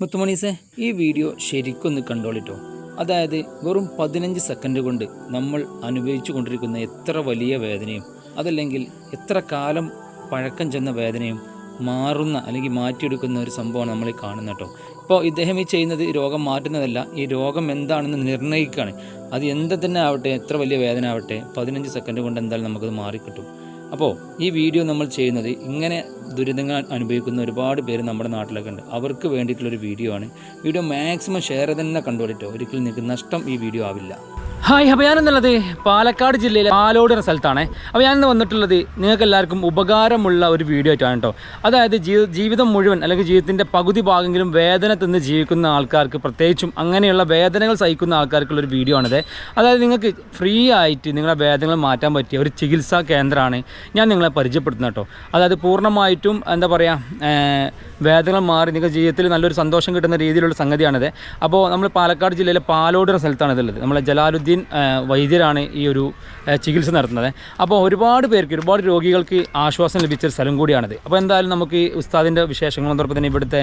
മുത്തുമണീസെ ഈ വീഡിയോ ശരിക്കൊന്ന് കണ്ടോളിട്ടോ. അതായത് വെറും പതിനഞ്ച് സെക്കൻഡ് കൊണ്ട് നമ്മൾ അനുഭവിച്ചു കൊണ്ടിരിക്കുന്ന എത്ര വലിയ വേദനയും അതല്ലെങ്കിൽ എത്ര കാലം പഴക്കം ചെന്ന വേദനയും മാറുന്ന അല്ലെങ്കിൽ മാറ്റിയെടുക്കുന്ന ഒരു സംഭവമാണ് നമ്മൾ കാണുന്നത് കേട്ടോ. ഇപ്പോൾ ഇദ്ദേഹം ഈ ചെയ്യുന്നത് രോഗം മാറ്റുന്നതല്ല ഈ രോഗം എന്താണെന്ന് നിർണയിക്കുകയാണ്. അത് എന്ത് തന്നെ ആവട്ടെ എത്ര വലിയ വേദന ആവട്ടെ പതിനഞ്ച് സെക്കൻഡ് കൊണ്ട് എന്തായാലും നമുക്കത് മാറിക്കിട്ടും. അപ്പോൾ ഈ വീഡിയോ നമ്മൾ ചെയ്യുന്നത് ഇങ്ങനെ ദുരിതങ്ങൾ അനുഭവിക്കുന്ന ഒരുപാട് പേര് നമ്മുടെ നാട്ടിലൊക്കെ ഉണ്ട്. അവർക്ക് വേണ്ടിയിട്ടുള്ളൊരു വീഡിയോ ആണ്. വീഡിയോ മാക്സിമം ഷെയർ തന്നെ കണ്ടോളിട്ടോ ഒരിക്കലും നിങ്ങൾക്ക് നഷ്ടം ഈ വീഡിയോ ആവില്ല. ഹായ് അപ്പോൾ ഞാനെന്നുള്ളത് പാലക്കാട് ജില്ലയിലെ പാലോട് എന്ന സ്ഥലത്താണ്. അപ്പോൾ ഞാനിന്ന് വന്നിട്ടുള്ളത് നിങ്ങൾക്ക് എല്ലാവർക്കും ഉപകാരമുള്ള ഒരു വീഡിയോ ആയിട്ടാണ് കേട്ടോ അതായത് ജീവിതം മുഴുവൻ അല്ലെങ്കിൽ ജീവിതത്തിന്റെ പകുതി ഭാഗമെങ്കിലും വേദന ജീവിക്കുന്ന ആൾക്കാർക്ക് പ്രത്യേകിച്ചും അങ്ങനെയുള്ള വേദനകൾ സഹിക്കുന്ന ആൾക്കാർക്കുള്ള ഒരു വീഡിയോ ആണിത്. അതായത് നിങ്ങൾക്ക് ഫ്രീ ആയിട്ട് നിങ്ങളുടെ വേദനകൾ മാറ്റാൻ പറ്റിയ ഒരു ചികിത്സാ കേന്ദ്രമാണ് ഞാൻ നിങ്ങളെ പരിചയപ്പെടുത്തുന്നത് കേട്ടോ അതായത് പൂർണമായിട്ടും എന്താ പറയുക വേദനകൾ മാറി നിങ്ങൾക്ക് ജീവിതത്തിൽ നല്ലൊരു സന്തോഷം കിട്ടുന്ന രീതിയിലുള്ള സംഗതിയാണിത്. അപ്പോൾ നമ്മൾ പാലക്കാട് ജില്ലയിലെ പാലോട് എന്ന സ്ഥലത്താണ് ഇതുള്ളത് നമ്മളെ ജലാലുദ്ദീൻ ആ, വൈദ്യരാണ് ഈ ഒരു ചികിത്സ നടത്തുന്നത്. അപ്പോൾ ഒരുപാട് പേർക്ക് ഒരുപാട് രോഗികൾക്ക് ആശ്വാസം ലഭിച്ച ഒരു സ്ഥലം കൂടിയാണിത്. അപ്പോൾ എന്തായാലും നമുക്ക് ഉസ്താദിന്റെ വിശേഷങ്ങളോടൊപ്പം തന്നെ ഇവിടുത്തെ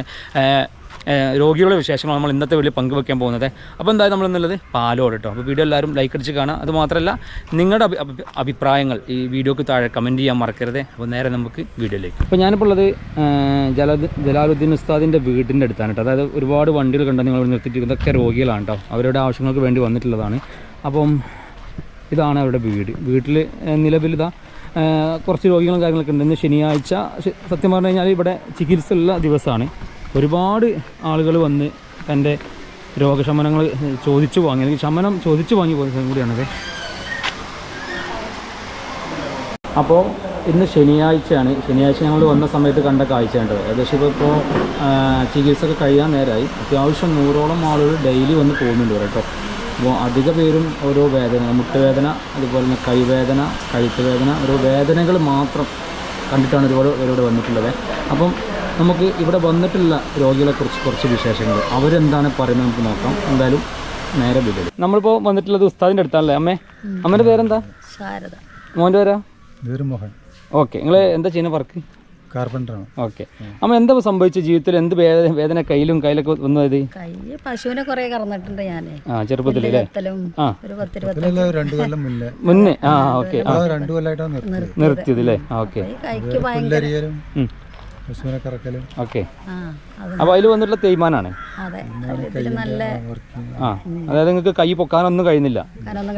രോഗികളുടെ വിശേഷങ്ങൾ നമ്മൾ ഇന്നത്തെ വീട്ടിൽ പങ്കുവെക്കാൻ പോകുന്നത്. അപ്പോൾ എന്തായാലും നമ്മൾ എന്നുള്ളത് പാലോട് കേട്ടോ. അപ്പോൾ വീഡിയോ എല്ലാവരും ലൈക്ക് അടിച്ച് കാണാം അതുമാത്രമല്ല നിങ്ങളുടെ അഭി- അഭി- അഭിപ്രായങ്ങൾ ഈ വീഡിയോക്ക് താഴെ കമന്റ് ചെയ്യാൻ മറക്കരുത്. അപ്പോൾ നേരെ നമുക്ക് വീഡിയോയിലേക്ക്. അപ്പോൾ ഞാനിപ്പോൾ ഉള്ളത് ജലാദ് ജലാലുദ്ദീൻ ഉസ്താദിന്റെ വീടിന്റെ അടുത്താണ് കേട്ടോ. അതായത് ഒരുപാട് വണ്ടികൾ കണ്ടാൽ നിങ്ങൾ ഇവിടെ നിർത്തിയിട്ട് ഇതൊക്കെ രോഗികളാണ് കേട്ടോ. അവരുടെ ആവശ്യങ്ങൾക്ക് വേണ്ടി വന്നിട്ടുള്ളതാണ്. അപ്പം ഇതാണ് അവരുടെ വീട്. വീട്ടിൽ നിലവിലിതാ കുറച്ച് രോഗികളും കാര്യങ്ങളൊക്കെ ഉണ്ട് ഇന്ന് ശനിയാഴ്ച സത്യം പറഞ്ഞു കഴിഞ്ഞാൽ ഇവിടെ ചികിത്സയുള്ള ദിവസമാണ്. ഒരുപാട് ആളുകൾ വന്ന് തന്റെ രോഗശമനങ്ങൾ ചോദിച്ചു വാങ്ങി അല്ലെങ്കിൽ ശമനം ചോദിച്ചു വാങ്ങി പോയ സ്ഥലം കൂടിയാണത്. അപ്പോൾ ഇന്ന് ശനിയാഴ്ചയാണ്. ശനിയാഴ്ച ഞങ്ങൾ വന്ന സമയത്ത് കണ്ട കാഴ്ചയാണ് ഏകദേശം ഇപ്പോൾ ഇപ്പോൾ ചികിത്സ ഒക്കെ കഴിയാൻ നേരമായി. അത്യാവശ്യം നൂറോളം ആളുകൾ ഡെയിലി വന്ന് പോകുന്നുണ്ട് കേട്ടോ. അപ്പോൾ അധിക പേരും ഓരോ വേദന മുട്ടുവേദന അതുപോലെ തന്നെ കൈവേദന കഴുത്ത് വേദന ഓരോ വേദനകൾ മാത്രം കണ്ടിട്ടാണ് ഒരുപാട് ഇവരോട് വന്നിട്ടുള്ളത്. അപ്പം നമുക്ക് ഇവിടെ വന്നിട്ടുള്ള രോഗികളെക്കുറിച്ച് കുറച്ച് വിശേഷങ്ങൾ. അവരെന്താണ് പറയുന്നത് നമുക്ക് നോക്കാം. എന്തായാലും നേരെ വീട്ടിൽ നമ്മളിപ്പോൾ വന്നിട്ടുള്ളത് ഉസ്താദിന്റെ അടുത്താണല്ലേ? അമ്മേ അമ്മേന്റെ പേരെന്താ? ശാരദ. മോന്റെ പേരാ? മോഹൻ. ഓക്കെ നിങ്ങൾ എന്താ ചെയ്യുന്ന വർക്ക്? കാർപ്പന്ററാണ് ഓക്കെ. അമ്മ എന്താ സംഭവിച്ച ജീവിതത്തിൽ? എന്ത് വേദന വേദന കയ്യിലും കയ്യിലൊക്കെ വന്നത് കൈ പശുവിനെ കുറെ കറന്നിട്ടുണ്ട് ഞാൻ ആ ചെറുപ്പത്തിൽ മുന്നേ. മുന്നേ? ആ ഓക്കെ. നിർത്തിയത്. അല്ലേ? ഓക്കെ. പശുവിനെ കറക്കലും. ഓക്കെ. ആ അപ്പോൾ അതിൽ വന്നിട്ടുള്ള തേയ്മാനാണ്? അതെ. ഇതിൽ നല്ല ആ അതായത് നിങ്ങൾക്ക് കൈ പൊക്കാനൊന്നും കഴിയുന്നില്ല.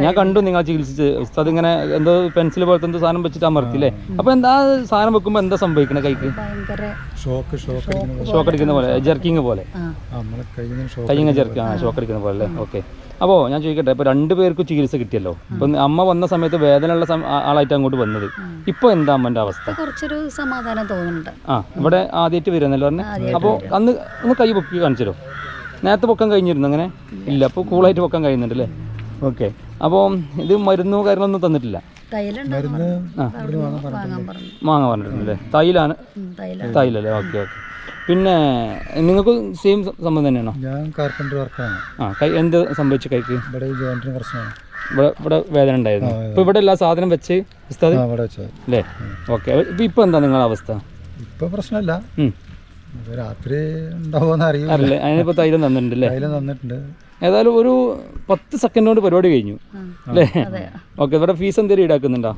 ഞാൻ കണ്ടു നിങ്ങൾ ചികിത്സിച്ച്. ഉസ്താദ് ഇങ്ങനെ എന്തോ പെൻസിൽ പോലത്തെ എന്തോ സാധനം വെച്ചിട്ട് അമർത്തില്ലേ അപ്പോൾ എന്താ സാധനം വെക്കുമ്പോൾ എന്താ സംഭവിക്കണേ കൈക്ക്? ഭയങ്കര ഷോക്ക് ഷോക്ക് അടിക്കുന്ന പോലെ. ഷോക്ക് അടിക്കുന്ന പോലെ ജർക്കിങ് പോലെ. കൈ ഇങ്ങനെ ജർക്കി ആ ഷോക്ക് അടിക്കുന്ന പോലെ അല്ലേ? ഓക്കെ. അപ്പോൾ ഞാൻ ചോദിക്കട്ടെ ഇപ്പോൾ രണ്ട് പേർക്ക് ചികിത്സ കിട്ടിയല്ലോ. ഇപ്പം അമ്മ വന്ന സമയത്ത് വേദനയുള്ള ആളായിട്ട് അങ്ങോട്ട് വന്നത്. ഇപ്പൊ എന്താ അമ്മന്റെ അവസ്ഥ? കുറച്ചൊരു സമാധാനം തോന്നുന്നുണ്ട്. ആ ഇവിടെ ആദ്യമായിട്ട് വരുന്നല്ലോ പറഞ്ഞേ? അപ്പോൾ അന്ന് ഒന്ന് കൈ പൊക്കി കാണിച്ചല്ലോ നേരത്തെ പൊക്കം കഴിഞ്ഞിരുന്നു അങ്ങനെ? ഇല്ല. അപ്പോൾ കൂളായിട്ട് പൊക്കം കഴിയുന്നുണ്ട് അല്ലേ ഓക്കെ. അപ്പോൾ ഇത് മരുന്നോ കാര്യങ്ങളൊന്നും തന്നിട്ടില്ല? മാങ്ങ പറഞ്ഞിട്ടുണ്ടല്ലേ തൈലാണ്? ഉം, തൈല തൈലല്ലേ? Okay okay. പിന്നെ നിങ്ങൾക്ക് സെയിം സംഭവം തന്നെയാണോ? ഞാൻ കാർപ്പന്റർ വർക്കാണ് ആ കൈ എന്ത് സംഭവിച്ചു കൈക്ക്? ഇവിടെ ജോയിന്റിന് പ്രശ്നമാണ്. ഇവിടെ ഇവിടെ വേദന ഉണ്ടായിരുന്നു. അപ്പോൾ ഇവിടെ എല്ലാ സാധനം വെച്ച് ഉസ്താദ്? ഇവിടെ വെച്ചത് അല്ലേ? ഓക്കെ. ഇപ്പം ഇപ്പം എന്താ നിങ്ങളുടെ അവസ്ഥ? ഇപ്പൊ പ്രശ്നമില്ല. രാത്രി ഉണ്ടാവുമെന്ന് അറിയില്ല. അതിനിപ്പോൾ തൈലം തന്നിട്ടുണ്ട് കയ്യിൽ തന്നിട്ടുണ്ട്. ഏതായാലും ഒരു പത്ത് സെക്കൻഡ് കൊണ്ട് പരിപാടി കഴിഞ്ഞു. അല്ലേ? ഓക്കെ ഇവിടെ ഫീസ് എന്തെങ്കിലും ഈടാക്കുന്നുണ്ടോ?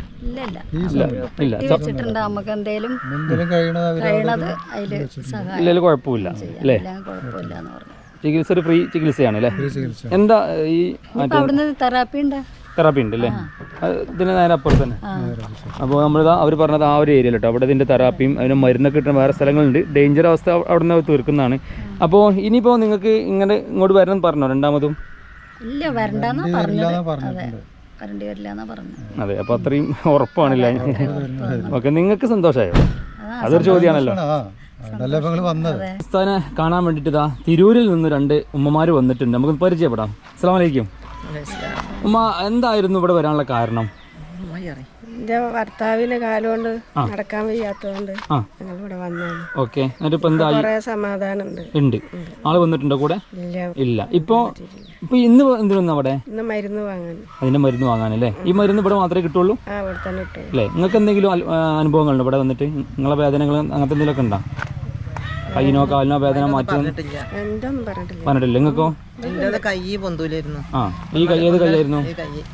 ഇല്ല കുഴപ്പമില്ല. അല്ലേ? ഇല്ല കുഴപ്പമില്ല എന്ന് പറഞ്ഞു. ചികിത്സ ഒരു ഫ്രീ ചികിത്സയാണ് അല്ലേ? എന്താ ഈ തെറാപ്പി ഉണ്ട്? തെറാപ്പി ഉണ്ട് അല്ലേ ഇതിന് നേരെ അപ്പുറത്ത് തന്നെ. അപ്പോൾ നമ്മൾ അവർ പറഞ്ഞത് ആ ഒരു ഏരിയയിൽ കേട്ടോ അവിടെ ഇതിന്റെ തെറാപ്പിയും അതിന് മരുന്നൊക്കെ കിട്ടുന്ന വേറെ സ്ഥലങ്ങളുണ്ട്. ഡേഞ്ചർ അവസ്ഥ അവിടെ നിന്ന് തീർക്കുന്നതാണ്. അപ്പോൾ ഇനിയിപ്പോൾ നിങ്ങൾക്ക് ഇങ്ങനെ ഇങ്ങോട്ട് വരണം പറഞ്ഞോ? രണ്ടാമതും? ഇല്ല വരണ്ടെന്നാ പറഞ്ഞത്. അതെ. അപ്പൊ അത്രയും ഉറപ്പാണില്ല? ഓക്കെ നിങ്ങൾക്ക് സന്തോഷമായോ അതൊരു ചോദ്യമാണല്ലോ. കാണാൻ വേണ്ടിട്ട് ഇതാ തിരൂരിൽ നിന്ന് രണ്ട് ഉമ്മമാര് വന്നിട്ടുണ്ട്. നമുക്ക് പരിചയപ്പെടാം. അസ്സാം വലൈക്കും ഉമ്മ എന്തായിരുന്നു ഇവിടെ വരാനുള്ള കാരണം? എന്റെ ഭർത്താവിന് കാലുകൊണ്ട് നടക്കാൻ വയ്യാത്തതുകൊണ്ട് ഞങ്ങൾ ഇവിടെ വന്നതാണ്. ഓക്കെ. എന്നിട്ട് ഇപ്പം എന്താ കുറേ സമാധാനമുണ്ട്. ഉണ്ട്. ആൾ വന്നിട്ടുണ്ടോ കൂടെ? ഇല്ല. ഇല്ല. ഇപ്പൊ ഇപ്പോൾ ഇന്ന് എന്തിനൊന്നും അവിടെ? ഇന്ന് മരുന്ന് വാങ്ങാൻ. അതിന്റെ മരുന്ന് വാങ്ങാനല്ലേ ഈ മരുന്ന് ഇവിടെ മാത്രമേ കിട്ടുള്ളൂ? ആ ഇവിടെ തന്നെ ഇട്ടു അല്ലേ? നിങ്ങൾക്ക് എന്തെങ്കിലും അനുഭവങ്ങളുണ്ടോ ഇവിടെ വന്നിട്ട്? നിങ്ങളെ വേദനകൾ അങ്ങനത്തെ എന്തെങ്കിലുമൊക്കെ ഉണ്ടോ? കൈനോ കാലിനോ വേദന മാറ്റി പറഞ്ഞിട്ടില്ല നിങ്ങൾക്കോ എന്റെ കൈ പൊന്തൂലായിരുന്നു ആ ഈ കൈ ഏത് കൈയായിരുന്നു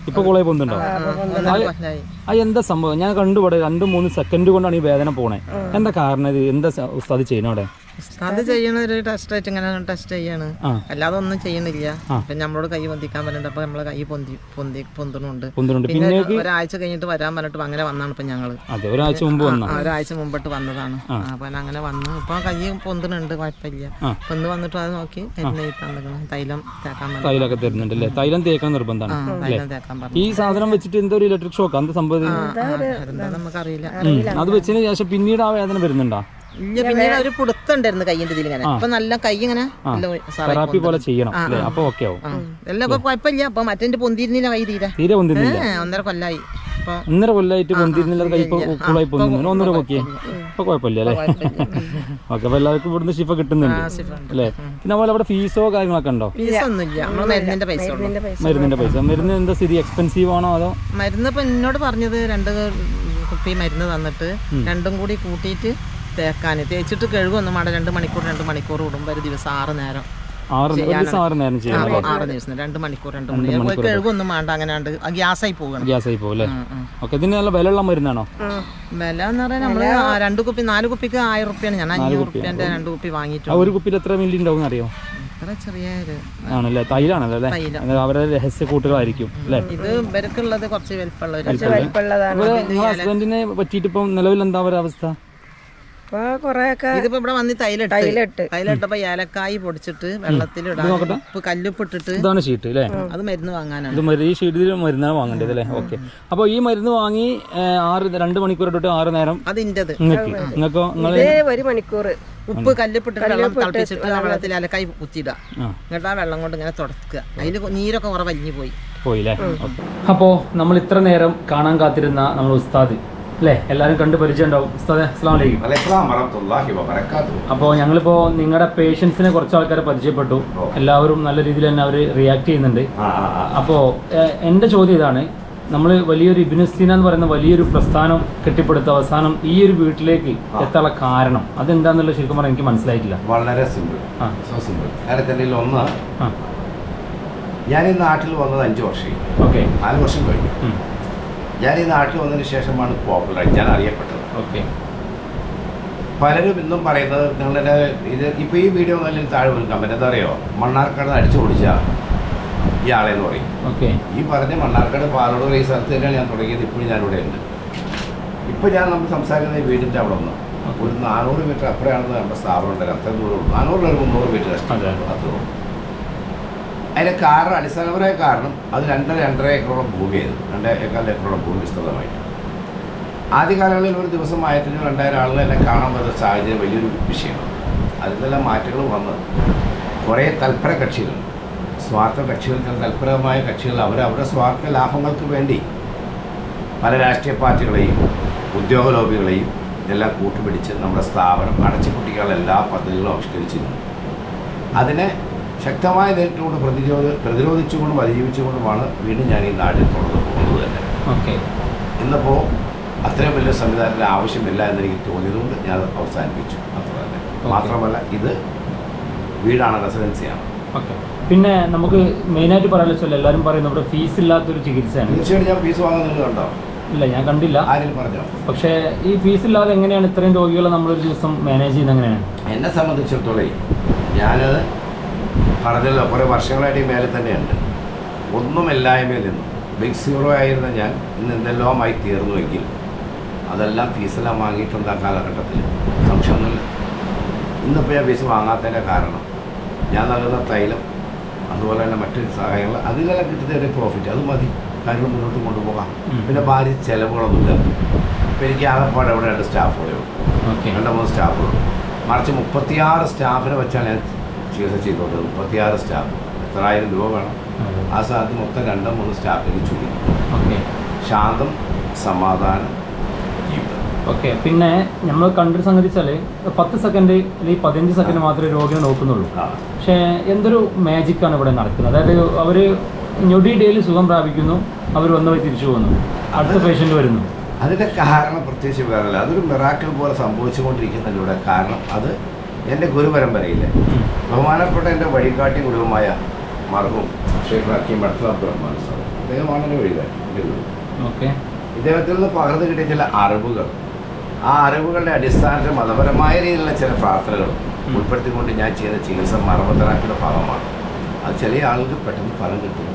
ഇപ്പൊ കുളയെ പൊന്തുണ്ടോ ആ എന്താ സംഭവം ഞാൻ കണ്ടുപോടെ രണ്ടു മൂന്ന് സെക്കൻഡ് കൊണ്ടാണ് ഈ വേദന പോണേ എന്താ കാരണം ഇത് എന്താ ഉസ്താദ് ചെയ്യണ അവിടെ ചെയ്യണ ഒരു ടെസ്റ്റ് ആയിട്ട് ഇങ്ങനെ ടെസ്റ്റ് ചെയ്യാണ്. അല്ലാതെ ഒന്നും ചെയ്യണില്ല. പിന്നെ നമ്മളോട് കൈ പൊന്തിക്കാൻ പറഞ്ഞിട്ട് അപ്പൊ നമ്മളെ കൈ പൊന്തി പൊന്തി പൊന്തണുണ്ട്. പൊന്തുണ്ട് പിന്നെ ഒരാഴ്ച കഴിഞ്ഞിട്ട് വരാൻ പറഞ്ഞിട്ട് അങ്ങനെ വന്നാണ് ഇപ്പൊ ഞങ്ങൾ. അതെ ഒരാഴ്ച മുമ്പ് ഒരാഴ്ച മുമ്പിട്ട് വന്നതാണ്. അപ്പൊ അങ്ങനെ വന്നു. ഇപ്പൊ കൈ പൊന്തണുണ്ട് കുഴപ്പമില്ല. ഇന്ന് വന്നിട്ട് അത് നോക്കി തൈലം തേക്കാൻ തൈലൊക്കെ തരുന്നുണ്ട് അല്ലേ? തൈലം തേക്കാൻ നിർബന്ധമാണ് ഈ സാധനം വെച്ചിട്ട് എന്തോ ഒരു ഇലക്ട്രിക് ഷോക്ക് എന്താ സംഭവം? നമുക്കറിയില്ല അത് വെച്ചതിന് ശേഷം പിന്നീട് ആ വേദന വരുന്നുണ്ടോ? ഇല്ല പിന്നീട് ഒരു പുടുത്തുണ്ടായിരുന്നു കൈയിന്റെ ഇതിൽ ഇങ്ങനെ. അപ്പൊ നല്ല കൈ ഇങ്ങനെ തെറാപ്പി പോലെ ചെയ്യണം അല്ലേ? അപ്പൊ ഓക്കെ ആവും. എല്ലാം ഇപ്പൊ കുഴപ്പമില്ല. അപ്പൊ മറ്റേ പൊന്തിരുന്നില്ല കൈ തീരെ. തീരെ പൊന്തിരുന്നില്ല ഒന്നര കൊല്ലായി. ഒന്നര കൊല്ലായിട്ട് പൊന്തിരുന്നില്ല കൈ കൂളായി ഒന്നര നോക്കിയേ ഇപ്പൊ കുഴപ്പമില്ല അല്ലേ? ഓക്കെ അപ്പൊ എല്ലാവർക്കും ഇവിടുന്ന് ഷിഫ കിട്ടുന്നുണ്ട്. അല്ലേ? പിന്നെ അതുപോലെ അവിടെ ഫീസോ കാര്യങ്ങളൊക്കെ ഉണ്ടോ? ഫീസ് ഒന്നുമില്ല. മരുന്നിന്റെ പൈസ ഉള്ളൂ. മരുന്നിന്റെ പൈസ. മരുന്ന് എന്താ സ്ഥിതി? എക്സ്പെൻസീവ് ആണോ അതോ? മരുന്ന് ഇപ്പൊ എന്നോട് പറഞ്ഞത് രണ്ട് കുപ്പി മരുന്ന് തന്നിട്ട് രണ്ടും കൂടി കൂട്ടിയിട്ട് തേക്കാൻ. തേച്ചിട്ട് കഴുകൊന്നും വേണ്ട രണ്ട് മണിക്കൂർ രണ്ട് മണിക്കൂർ കൂടുമ്പോ ഒരു ദിവസം ആറ് നേരം ആറ് ഒരു ദിവസം ആറ് നേരം ചെയ്യണം ആറ് ദിവസം രണ്ട് മണിക്കൂർ രണ്ട് മണിക്കൂർ കഴുകൊന്നും വേണ്ട അങ്ങനെ ഗ്യാസായി പോകണം ഗ്യാസ് ആയി പോകും അല്ലേ ഓക്കെ ഇതിന് നല്ല വിലയുള്ള മരുന്നാണോ? വില എന്ന് പറയാൻ നമ്മൾ ആ രണ്ട് കുപ്പി നാല് കുപ്പിക്ക് ആയിരം റുപ്യാണ്. ഞാൻ അഞ്ഞൂറ് റുപ്യന്റെ രണ്ട് കുപ്പി ആ വാങ്ങിയിട്ടുണ്ട് ഒരു കുപ്പിയിൽ എത്ര മില്ലി ഉണ്ടാവും അറിയോ? അത്ര ചെറിയൊരു ആണല്ലേ? തൈലാണല്ലോ അല്ലേ? അവരുടെ രഹസ്യ കൂട്ടുകളായിരിക്കും അല്ലേ? ഇത് ഇവർക്കുള്ളത് കുറച്ച് വലിപ്പമുള്ള ഹസ്ബൻഡിനെ പറ്റിയിട്ട് ഇപ്പം നിലവിൽ എന്താ അവരുടെ അവസ്ഥ? കൊറേയൊക്കെ ഇതിപ്പോ ഇവിടെ വന്ന് തൈലിട്ട് തൈലിട്ട്. തൈലിട്ടപ്പോ ഏലക്കായി പൊടിച്ചിട്ട് വെള്ളത്തിലിടാൻ ഉപ്പ് കല്ലുപ്പ് ഇട്ടിട്ട് ഇതാണ് ഷീറ്റ് അല്ലേ അത് മരുന്ന് വാങ്ങാനാണ്. ഈ ഷീറ്റിൽ മരുന്നാണ് വാങ്ങേണ്ടത് അല്ലേ ഓക്കെ. അപ്പൊ ഈ മരുന്ന് വാങ്ങി ആറ് രണ്ട് മണിക്കൂർ തൊട്ട് ആറ് നേരം അത് ഇന്റത് നിങ്ങൾക്ക് ഒരു മണിക്കൂർ ഉപ്പ് കല്ലുപ്പിട്ട് വെള്ളം തിളപ്പിച്ചിട്ട് ആ വെള്ളത്തിൽ ഏലക്കായി കുത്തിയിടുക. ആ. എന്നിട്ട് ആ വെള്ളം കൊണ്ട് ഇങ്ങനെ തുടക്കുക. അതിൽ നീരൊക്കെ കുറെ വലിഞ്ഞു പോയി പോയില്ലേ അപ്പോൾ നമ്മൾ ഇത്ര നേരം കാണാൻ കാത്തിരുന്ന നമ്മൾ ഉസ്താദ് അല്ലേ എല്ലാവരും കണ്ട് പരിചയം ഉണ്ടാവും ഉസ്താദ് അസ്സാം വലൈക്കും അപ്പോൾ ഞങ്ങളിപ്പോൾ നിങ്ങളുടെ പേഷ്യൻസിനെ കുറച്ച് ആൾക്കാരെ പരിചയപ്പെട്ടു എല്ലാവരും നല്ല രീതിയിൽ തന്നെ അവർ റിയാക്ട് ചെയ്യുന്നുണ്ട്. അപ്പോൾ എന്റെ ചോദ്യം ഇതാണ്. നമ്മൾ വലിയൊരു ഇബിനുസ്തീന എന്ന് പറയുന്ന വലിയൊരു പ്രസ്ഥാനം കെട്ടിപ്പടുത്ത അവസാനം ഈ ഒരു വീട്ടിലേക്ക് എത്താനുള്ള കാരണം അതെന്താന്നുള്ള ശരിക്കും പറഞ്ഞാൽ എനിക്ക് മനസ്സിലായിട്ടില്ല. വളരെ സിമ്പിൾ സോ സിമ്പിൾ കാര്യത്തിൽ ഒന്ന് ഞാൻ ഈ നാട്ടിൽ വന്നത് അഞ്ച് വർഷമായി. ഓക്കെ. നാല് വർഷം കഴിഞ്ഞു. ഞാൻ ഈ നാട്ടിൽ വന്നതിന് ശേഷമാണ് പോപ്പുലറായി. ഞാൻ അറിയപ്പെട്ടത്. ഓക്കെ. പലരും ഇന്നും പറയുന്നത് നിങ്ങളുടെ ഇത് ഇപ്പോൾ ഈ വീഡിയോ നല്ല താഴെ ഒരു കമന്റ് എന്താ അറിയോ? മണ്ണാർക്കാട് അടിച്ചു പൊളിച്ച ഈ ആളെന്ന് പറയും. ഓക്കെ. ഈ പറഞ്ഞ മണ്ണാർക്കാട് പാലോട് ഈ സ്ഥലത്ത് തന്നെയാണ് ഞാൻ തുടങ്ങിയത്. ഇപ്പോഴും ഞാനിവിടെ ഉണ്ട്. ഇപ്പോൾ ഞാൻ നമ്മൾ സംസാരിക്കുന്ന ഈ വീടിന്റെ അവിടെ ഒന്ന്. ഒരു നാനൂറ് മീറ്റർ അപ്പുറയാണെന്ന് നമ്മുടെ സ്ഥാപനം ഉണ്ടല്ലോ. അത്ര ദൂരം നാനൂറിലൊരു മുന്നൂറ് മീറ്റർ അതെ. അത്രേ അതിന്റെ കാരണം അടിസ്ഥാനപരമായ കാരണം അത് രണ്ടര രണ്ടര ഏക്കറോളം ഭൂമിയായിരുന്നു. രണ്ട് ഏക്കാൽ ഏക്കറോളം ഭൂമി വിസ്തൃതമായിട്ട്. ആദ്യകാലങ്ങളിൽ ഒരു ദിവസം ആയിരത്തഞ്ഞൂറ് രണ്ടായിരം ആളുകൾ എന്നെ കാണാൻ പറ്റുന്ന സാഹചര്യം വലിയൊരു വിഷയമാണ്. അതിൽ നിന്നെല്ലാം മാറ്റങ്ങൾ വന്ന് കുറേ തൽപര കക്ഷികളുണ്ട് സ്വാർത്ഥ കക്ഷികൾ ചില തൽപരമായ കക്ഷികൾ അവർ അവരുടെ സ്വാർത്ഥ ലാഭങ്ങൾക്ക് വേണ്ടി പല രാഷ്ട്രീയ പാർട്ടികളെയും ഉദ്യോഗ ലോബികളെയും ഇതെല്ലാം കൂട്ടുപിടിച്ച് നമ്മുടെ സ്ഥാപനം അടച്ചുപൊട്ടിക്കാനുള്ള എല്ലാ പദ്ധതികളും ആവിഷ്കരിച്ചിരുന്നു. അതിനെ ശക്തമായ നേരിട്ടുകൊണ്ട് പ്രതിരോധ പ്രതിരോധിച്ചുകൊണ്ടും അതിജീവിച്ചുകൊണ്ടുമാണ് വീണ്ടും ഞാൻ ഈ നാട്ടിൽ തുടർന്ന് പോകുന്നത് തന്നെ. ഓക്കെ. ഇന്നിപ്പോൾ അത്രയും വലിയ സംവിധാനത്തിന് ആവശ്യമില്ല എന്നെനിക്ക് തോന്നിയതുകൊണ്ട് ഞാൻ അവസാനിപ്പിച്ചു. അത്ര തന്നെ. മാത്രമല്ല ഇത് വീടാണ് റെസിഡൻസിയാണ്. ഓക്കെ. പിന്നെ നമുക്ക് മെയിനായിട്ട് പറയാനുള്ള വെച്ചാൽ എല്ലാവരും പറയും നമ്മുടെ ഫീസ് ഇല്ലാത്തൊരു ചികിത്സയാണ്. തീർച്ചയായിട്ടും ഞാൻ ഫീസ് വാങ്ങുന്നത് കണ്ടോ? ഇല്ല ഞാൻ കണ്ടില്ല. ആരും പറഞ്ഞോ? പക്ഷേ ഈ ഫീസ് ഇല്ലാതെ എങ്ങനെയാണ് ഇത്രയും രോഗികളെ നമ്മളൊരു ദിവസം മാനേജ് ചെയ്യുന്നത് എങ്ങനെയാണ്? എന്നെ സംബന്ധിച്ചിടത്തോളം ഞാനത് പറഞ്ഞല്ലോ കുറേ വർഷങ്ങളായിട്ട് ഈ മേലെ തന്നെയുണ്ട്. ഒന്നുമില്ലായ്മയിൽ നിന്നും ബിഗ് സീറോ ആയിരുന്ന ഞാൻ ഇന്ന് എന്തെല്ലാമായി തീർന്നുവെങ്കിൽ അതെല്ലാം ഫീസെല്ലാം വാങ്ങിയിട്ടുണ്ട് ആ കാലഘട്ടത്തിൽ. സംശയമൊന്നുമില്ല. ഇന്നിപ്പോൾ ഞാൻ ഫീസ് വാങ്ങാത്തതിന്റെ കാരണം ഞാൻ നൽകുന്ന തൈലം അതുപോലെ തന്നെ മറ്റു സഹായങ്ങൾ അതിലെല്ലാം കിട്ടുന്ന ഒരു പ്രോഫിറ്റ് അത് മതി. കാര്യങ്ങൾ മുന്നോട്ട് കൊണ്ടുപോകാം. പിന്നെ ഭാര്യ ചിലവുകളൊന്നുമില്ല. ഇപ്പം എനിക്ക് ആകെപ്പാടെ ഇവിടെ രണ്ട് സ്റ്റാഫുകളേ ഉള്ളൂ. രണ്ട് മൂന്ന് സ്റ്റാഫുകളുണ്ട് മറിച്ച് മുപ്പത്തിയാറ് സ്റ്റാഫിനെ വെച്ചാണ് ഞാൻ ചികിത്സ ചെയ്തോണ്ട് മുപ്പത്തിയാറ് സ്റ്റാഫ്. എത്രായിരം രൂപ വേണം. ആ സ്ഥാനത്ത് മൊത്തം രണ്ടോ മൂന്ന് സ്റ്റാഫിലേക്ക് ചുരുങ്ങി. ഓക്കെ. ശാന്തം സമാധാനം ഓക്കെ. പിന്നെ നമ്മൾ കണ്ടൊരു സംഗതി വെച്ചാൽ പത്ത് സെക്കൻഡ് അല്ലെങ്കിൽ പതിനഞ്ച് സെക്കൻഡ് മാത്രമേ രോഗിനെ നോക്കുന്നുള്ളൂ. പക്ഷേ എന്തൊരു മാജിക്കാണ് ഇവിടെ നടക്കുന്നത്. അതായത് അവർ ഞൊടി ഡേയിൽ സുഖം പ്രാപിക്കുന്നു അവർ വന്നവർ പോയി തിരിച്ചു പോകുന്നു. അടുത്ത പേഷ്യന്റ് വരുന്നു. അതിന്റെ കാരണം പ്രത്യേകിച്ച് വേറല്ല അതൊരു മിറാക്കിൾ പോലെ സംഭവിച്ചുകൊണ്ടിരിക്കുന്നതിലൂടെ കാരണം അത് എന്റെ ഗുരുപരമ്പരയിലെ ബഹുമാനപ്പെട്ട എന്റെ വഴികാട്ടി കുടുംബമായ മർഹും ഷെയ്ഖ് ഹക്കീം അബ്ദുൽ അബ്ദുറഹ്മാൻ സാർ. അദ്ദേഹമാണ് എന്റെ വഴികാട്ടി എന്റെ ഗുരു. ഓക്കെ. ഇദ്ദേഹത്തിൽ നിന്ന് പകർന്നു കിട്ടിയ ചില അറിവുകൾ. ആ അറിവുകളുടെ അടിസ്ഥാനത്തിൽ മതപരമായ രീതിയിലുള്ള ചില പ്രാർത്ഥനകൾ ഉൾപ്പെടുത്തിക്കൊണ്ട് ഞാൻ ചെയ്ത ചികിത്സ മർമ്മത്തരാക്കിയുടെ ഭാഗമാണ്. അത് ചില ആളുകൾക്ക് പെട്ടെന്ന് ഫലം കിട്ടും.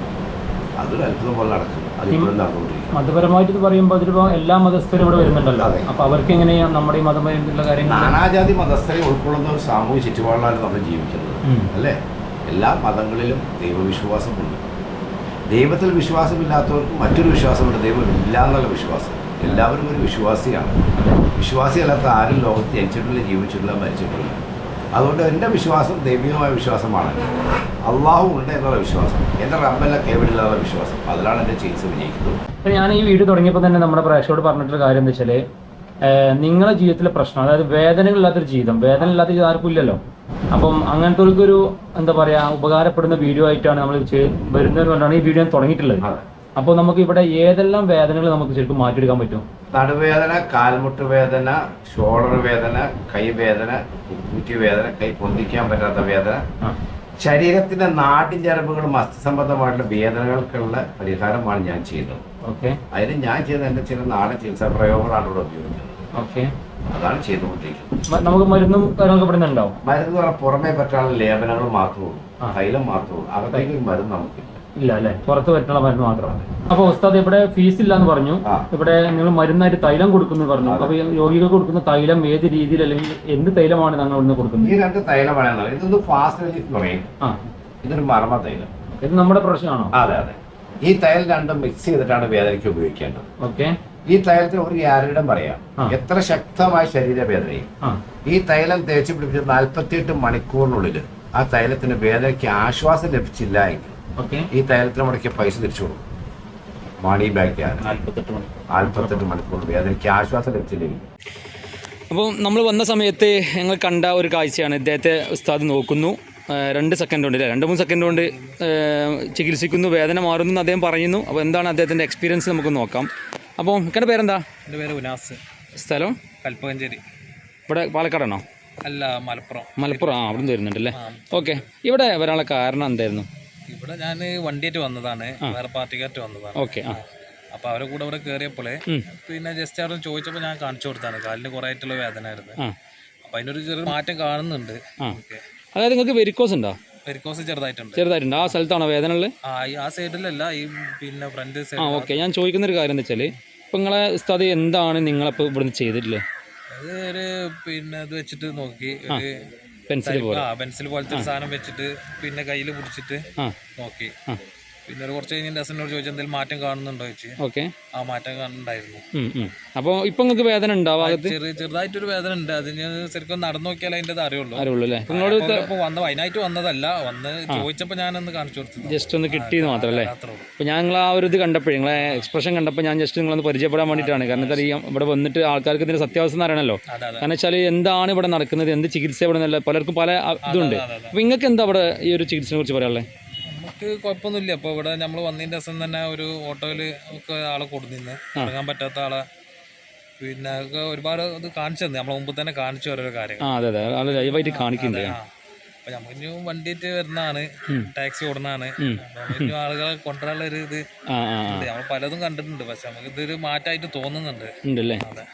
അതൊരു അത്ഭുതം പോലെ നടക്കും. അതിപ്പോഴും നടന്നുകൊണ്ടിരിക്കും. മതപരമായിട്ട് പറയുമ്പോൾ അതിലിപ്പോൾ എല്ലാ മതസ്ഥരും ഇവിടെ വരുന്നുണ്ടല്ലോ. അതെ. അപ്പോൾ അവർക്ക് എങ്ങനെയാണ് നമ്മുടെ ഈ മതപരമായിട്ടുള്ള കാര്യങ്ങൾ? നാനാജാതി മതസ്ഥരെ ഉൾക്കൊള്ളുന്ന ഒരു സാമൂഹ്യ ചുറ്റുപാടിലാണ് നമ്മൾ ജീവിക്കുന്നത്. അല്ലേ? എല്ലാ മതങ്ങളിലും ദൈവവിശ്വാസമുണ്ട്. ദൈവത്തിൽ വിശ്വാസമില്ലാത്തവർക്ക് മറ്റൊരു വിശ്വാസമുണ്ട്. ദൈവം ഇല്ല എന്നുള്ള വിശ്വാസം. എല്ലാവരും ഒരു വിശ്വാസിയാണ്. വിശ്വാസിയല്ലാത്ത ആരും ലോകത്ത് ജനിച്ചിട്ടില്ല ജീവിച്ചിട്ടില്ല മരിച്ചിട്ടില്ല. അതുകൊണ്ട് എന്റെ വിശ്വാസം ദൈവികമായ വിശ്വാസമാണ്. അള്ളാഹു ഉണ്ട് എന്നുള്ള വിശ്വാസം. എന്റെ റബ്ബല്ല കേവലുള്ള വിശ്വാസം. അതിലാണ് എന്റെ ചികിത്സ വിജയിക്കുന്നത്. ഇപ്പൊ ഞാൻ ഈ വീഡിയോ തുടങ്ങിയപ്പോൾ തന്നെ നമ്മുടെ പ്രേക്ഷകരോട് പറഞ്ഞിട്ടുള്ള കാര്യം എന്താ വെച്ചാൽ നിങ്ങളുടെ ജീവിതത്തിലെ പ്രശ്നം അതായത് വേദനകളില്ലാത്തൊരു ജീവിതം. വേദന ഇല്ലാത്ത ജീവിതം ആർക്കും ഇല്ലല്ലോ. അപ്പം അങ്ങനത്തെ ഒരു എന്താ പറയാ ഉപകാരപ്പെടുന്ന വീഡിയോ ആയിട്ടാണ് നമ്മൾ വരുന്നത് കൊണ്ടാണ് ഈ വീഡിയോ തുടങ്ങിയിട്ടുള്ളത്. അപ്പോൾ നമുക്ക് ഇവിടെ ഏതെല്ലാം വേദനകൾ നമുക്ക് ശരിക്കും മാറ്റിയെടുക്കാൻ പറ്റും? നടുവേദന കാൽമുട്ട് വേദന ഷോൾഡർ വേദന കൈവേദന കുറ്റി വേദന കൈ പൊന്തിക്കാൻ പറ്റാത്ത വേദന. ശരീരത്തിന്റെ നാട്ടിൻ ചരമ്പുകളും മസ്തിസംബന്ധമായിട്ടുള്ള വേദനകൾക്കുള്ള പരിഹാരമാണ് ഞാൻ ചെയ്യുന്നത്. ഓക്കെ. അതിന് ഞാൻ ചെയ്ത എന്റെ ചില നാടൻ ചികിത്സാ പ്രയോഗങ്ങളാണ് ഇവിടെ ഉപയോഗിക്കുന്നത്. ഓക്കെ. അതാണ് ചെയ്തുകൊണ്ടിരിക്കുന്നത്. നമുക്ക് മരുന്നും കാര്യങ്ങളൊക്കെ ഇവിടെ നിന്നുണ്ടാവും മരുന്ന് പറഞ്ഞാൽ പുറമേ പറ്റാനുള്ള ലേപനങ്ങൾ മാത്രമേ ഉള്ളൂ. തൈലം മാത്രമേ ഉള്ളൂ. അകത്തേക്ക് മരുന്ന് നമുക്കില്ല ഇല്ല അല്ലേ പുറത്ത് വരുന്ന മരുന്ന് മാത്രമാണ്. അപ്പൊ ഉസ്താദ് ഇവിടെ ഫീസ് ഇല്ല എന്ന് പറഞ്ഞു ഇവിടെ നിങ്ങൾ മരുന്നായിട്ട് തൈലം കൊടുക്കുന്നു പറഞ്ഞു. അപ്പൊ രോഗികൾക്ക് കൊടുക്കുന്ന തൈലം ഏത് രീതിയിൽ അല്ലെങ്കിൽ എന്ത് തൈലമാണ് ഞങ്ങൾ ഇന്ന് കൊടുക്കുന്നത്? ഈ രണ്ട് തൈലമാണ് ഇതൊന്ന് ഫാസ്റ്റ് റിലീഫ് പറയും. ഇതൊരു മർമ്മ തൈലം. ഇത് നമ്മുടെ പ്രശ്നമാണോ? അതെ അതെ. ഈ തൈലം രണ്ടും മിക്സ് ചെയ്തിട്ടാണ് വേദനയ്ക്ക് ഉപയോഗിക്കേണ്ടത്. ഓക്കെ. ഈ തൈലത്തിന് ഒരു ഗ്യാരണ്ടും പറയാം. എത്ര ശക്തമായ ശരീരവേദനയും. വേദനയും ഈ തൈലം തേച്ച് പിടിപ്പിച്ച് നാൽപ്പത്തിയെട്ട് മണിക്കൂറിനുള്ളിൽ ആ തൈലത്തിന് വേദനയ്ക്ക് ആശ്വാസം ലഭിച്ചില്ല എങ്കിൽ ഈ തൈലത്തിന് മുടക്കിയ പൈസ തിരിച്ചു കൊടുക്കും. മണി. ബാക്ക് നാൽപ്പത്തെട്ട് മണിക്കൂർ വേദനയ്ക്ക് ആശ്വാസം ലഭിച്ചില്ലെങ്കിൽ അപ്പോൾ നമ്മൾ വന്ന സമയത്ത് ഞങ്ങൾ കണ്ട ഒരു കാഴ്ചയാണ്. ഇദ്ദേഹത്തെ ഉസ്താദ് നോക്കുന്നു. രണ്ട് സെക്കൻഡ് കൊണ്ട് രണ്ട് മൂന്ന് സെക്കൻഡ് കൊണ്ട് ചികിത്സിക്കുന്നു വേദന മാറുന്നു എന്ന് അദ്ദേഹം പറയുന്നു. അപ്പോൾ എന്താണ് അദ്ദേഹത്തിന്റെ എക്സ്പീരിയൻസ് നമുക്ക് നോക്കാം. അപ്പോൾ എന്റെ പേരെന്താ? എന്റെ പേര് ഉനാസ്. സ്ഥലം? കൽപ്പകഞ്ചേരി. ഇവിടെ പാലക്കാടാണോ? അല്ല മലപ്പുറം. മലപ്പുറം. ആ അവിടെ നിന്ന് വരുന്നുണ്ടല്ലേ ഓക്കെ. ഇവിടെ വരാനുള്ള കാരണം എന്തായിരുന്നു? ഇവിടെ ഞാൻ വണ്ടിയായിട്ട് വന്നതാണ്. വേറെ പാർട്ടിക്കായിട്ട് വന്നതാണ്. ഓക്കെ ആ. അപ്പോൾ അവരെ കൂടെ ഇവിടെ കയറിയപ്പോഴേ പിന്നെ ജസ്റ്റ് അവിടെ ചോദിച്ചപ്പോൾ ഞാൻ കാണിച്ചു കൊടുത്താണ്. കാലിന് കുറെ ആയിട്ടുള്ള വേദന ആയിരുന്നു അപ്പൊ അതിനൊരു ചെറിയ മാറ്റം കാണുന്നുണ്ട്. അതായത് നിങ്ങൾക്ക് വെരിക്കോസ് ഉണ്ടോ? വെരിക്കോസ് ചെറുതായിട്ടുണ്ട്. ചെറുതായിട്ടുണ്ട്. ആ സ്ഥലത്താണോ വേദന ഉള്ളത് ആ സൈഡിലല്ല ഈ പിന്നെ ഫ്രണ്ട് സൈഡ് ആ ഓക്കെ. ഞാൻ ചോദിക്കുന്ന ഒരു കാര്യം എന്താ വെച്ചാൽ ഇപ്പം നിങ്ങളെ സ്ഥതി എന്താണ് നിങ്ങളിപ്പോൾ ഇവിടുന്ന് ചെയ്തിട്ടില്ലേ അത് ഒരു പിന്നെ അത് വെച്ചിട്ട് നോക്കി. ഒരു പെൻസിൽ പോലെ. പെൻസിൽ പോലത്തെ ഒരു സാധനം വെച്ചിട്ട് പിന്നെ കയ്യിൽ പിടിച്ചിട്ട് നോക്കി. പിന്നെ കുറച്ച് കഴിഞ്ഞ് ഡസനോട് ചോദിച്ചു എന്തെങ്കിലും മാറ്റം കാണുന്നുണ്ടോ? ചോദിച്ചു. ഓക്കെ. ആ മാറ്റം കാണുന്നുണ്ടായിരുന്നു. അപ്പോൾ ഇപ്പൊ നിങ്ങൾക്ക് വേദന ഉണ്ടോ ഭാഗത്ത് ചെറിയ ചെറുതായിട്ടൊരു വേദന ഉണ്ട്. അതിന് ശരിക്കും നടന്നു നോക്കിയാൽ അതിന്റെ അറിയുള്ളൂ. അറിയുള്ളൂ അല്ലേ? നിങ്ങളോട് വന്ന അതിനായിട്ട് വന്നതല്ല. വന്ന് ചോദിച്ചപ്പോ ഞാനൊന്ന് കാണിച്ചു കൊടുത്തു ജസ്റ്റ് ഒന്ന് കിട്ടിയെന്ന് മാത്രമല്ലേ അല്ലേ? അപ്പോൾ ഞാൻ നിങ്ങൾ ആ ഒരു ഇത് കണ്ടപ്പോഴേ നിങ്ങളെ എക്സ്പ്രഷൻ കണ്ടപ്പോൾ ഞാൻ ജസ്റ്റ് നിങ്ങളൊന്ന് പരിചയപ്പെടാൻ വേണ്ടിയിട്ടാണ്. കാരണം എന്താ ഇവിടെ വന്നിട്ട് ആൾക്കാർക്ക് ഇതിന്റെ സത്യാവസ്ഥ അറിയണമല്ലോ കാരണം വെച്ചാൽ എന്താണ് ഇവിടെ നടക്കുന്നത് എന്ത് ചികിത്സ ഇവിടെ നല്ല പലർക്കും പല ഇതുണ്ട്. അപ്പോൾ നിങ്ങൾക്ക് എന്താ ഇവിടെ ഈ ഒരു ചികിത്സയെ കുറിച്ച് പറയാനുള്ളത് നമുക്ക് കുഴപ്പമൊന്നുമില്ല. ഇപ്പൊ ഇവിടെ നമ്മൾ വന്നതിന്റെ ദിവസം തന്നെ ഒരു ഓട്ടോയിൽ ഒക്കെ ആളെ കൊടുന്നിന്ന്. ഇറങ്ങാൻ പറ്റാത്ത ആളെ. പിന്നെ ഒരുപാട് ഇത് കാണിച്ചു തന്നെ. നമ്മളെ മുമ്പ് തന്നെ കാണിച്ചു ഓരോ കാര്യങ്ങൾ അതെ അതെ. ആൾ ലൈവായിട്ട് കാണിക്കുന്നുണ്ട്. ആ. അപ്പൊ നമുക്ക് വണ്ടിയിട്ട് വരുന്നതാണ്. ടാക്സി ഓടുന്നതാണ്. ആളുകളെ കൊണ്ടുവരാനുള്ള ഒരു ഇത് നമ്മൾ പലതും കണ്ടിട്ടുണ്ട്. പക്ഷെ നമുക്ക് ഇതൊരു മാറ്റായിട്ട് തോന്നുന്നുണ്ട്. അതെ.